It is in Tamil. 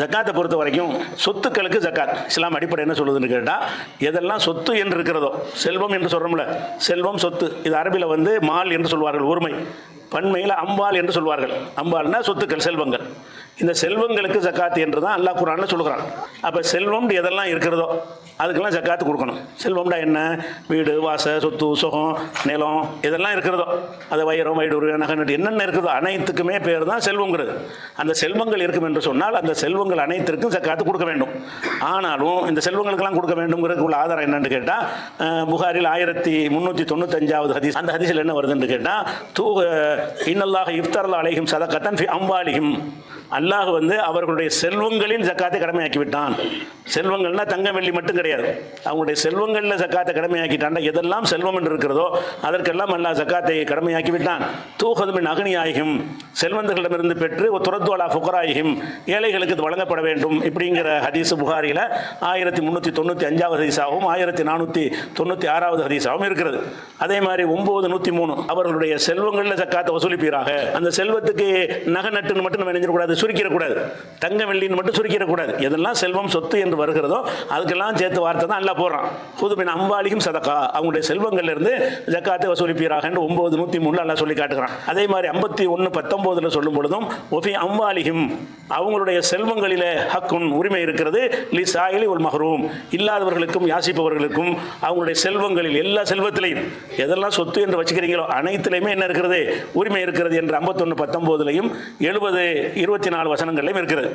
ஜக்காத்தை பொறுத்த வரைக்கும் சொத்துக்களுக்கு ஜக்காத். இஸ்லாம் அடிப்படை என்ன சொல்லுதுன்னு கேட்டால் எதெல்லாம் சொத்து என்று இருக்கிறதோ செல்வம் என்று சொல்கிறோம்ல செல்வம் சொத்து. இது அரபியில் வந்து மால் என்று சொல்வார்கள் ஒருமை. பன்மையில் அம்பாள் என்று சொல்வார்கள். அம்பால்னா சொத்துக்கள் செல்வங்கள். இந்த செல்வங்களுக்கு ஜக்காத் என்று தான் அல்லாஹ் குரானில் சொல்கிறான் அப்போ செல்வம் எதெல்லாம் இருக்கிறதோ அதுக்கெல்லாம் ஜக்காத்து கொடுக்கணும். செல்வம்டா என்ன? வீடு வாச சொத்து சுகம் நிலம் இதெல்லாம் இருக்கிறதோ. அது வைரம் வைடூர் நகை நட்டு என்னென்ன இருக்குதோ அனைத்துக்குமே பேர் தான் செல்வங்கிறது. அந்த செல்வங்கள் இருக்கும் என்று சொன்னால் அந்த செல்வங்கள் அனைத்திற்கும் ஜக்காத்து கொடுக்க வேண்டும். ஆனாலும் இந்த செல்வங்களுக்கெல்லாம் கொடுக்க வேண்டும்ங்கிறதுக்கு உள்ள ஆதாரம் என்னன்னு கேட்டால் புகாரில் ஆயிரத்தி முந்நூற்றி தொண்ணூத்தஞ்சாவது ஹதீஸ் அந்த ஹதீஸில் என்ன வருதுன்னு கேட்டால் தூ இன்னல்லாக இஃப்தர்லா அலைஹிம் சதக்கத்தன் ஃபி அம்பாலிஹிம் அல்லாஹ் வந்து அவர்களுடைய செல்வங்களின் ஜக்காத்தை கடமையாக்கி விட்டான் செல்வங்கள்னா தங்கம் வெள்ளி மட்டும் கிடையாது. அவங்களுடைய செல்வங்களில் ஜக்காத்தை கடமையாக்கிட்டான் எதெல்லாம் செல்வம் என்று இருக்கிறதோ அதற்கெல்லாம் அல்லாஹ் ஜக்காத்தை கடமையாக்கி விட்டான் தூகதுமின் அகனியாயும் செல்வந்தர்களிடமிருந்து பெற்று துரத்துவலா ஃபுகராயிகும். ஏழைகளுக்கு இது வழங்கப்பட வேண்டும் இப்படிங்கிற ஹதீஸ் புகாரியில் ஆயிரத்தி முந்நூற்றி தொண்ணூற்றி அஞ்சாவது ஹதீஸாகவும் ஆயிரத்தி நானூற்றி தொண்ணூற்றி ஆறாவது ஹதீஸாகவும் இருக்கிறது. அதே மாதிரி ஒம்பது நூற்றி மூணு அவர்களுடைய செல்வங்களில் ஜக்காத்தை வசூலிப்பீராக. அந்த செல்வத்துக்கு நகை நட்டுன்னு மட்டும் நம்ம நினைஞ்சிடக்கூடாது சுருக்கிடக்கூடாது. தங்க வெள்ளின்னு மட்டும் சுருக்கிடக்கூடாது. எதெல்லாம் செல்வம் சொத்து என்று வருகிறதோ அதுக்கெல்லாம் சேர்த்து வார்த்தை தான் அல்லா போடுறான். புதுமின் அம்பாலிக்கும் சதக்கா. அவங்களுடைய செல்வங்கள்லேருந்து ஜக்காத்தை வசூலிப்பீராக என்று ஒன்பது நூற்றி மூணில் அல்லா சொல்லி காட்டுகிறான். அதே மாதிரி ஐம்பத்தி ஒன்று பத்தொம்போதில் சொல்லும் பொழுதும் ஒஃபி அம்பாலிகும் அவங்களுடைய செல்வங்களிலே ஹக்குன் உரிமை இருக்கிறது. லி சாயிலி உல் மஹரூம். இல்லாதவர்களுக்கும் யாசிப்பவர்களுக்கும் அவங்களுடைய செல்வங்களில் எல்லா செல்வத்திலையும் எதெல்லாம் சொத்து என்று வச்சுக்கிறீங்களோ அனைத்துலையுமே என்ன இருக்கிறது? உரிமை இருக்கிறது என்று ஐம்பத்தொன்று பத்தொம்போதுலையும் எழுபது இருபத்தி நாலு வசனங்களிலும் இருக்கிறது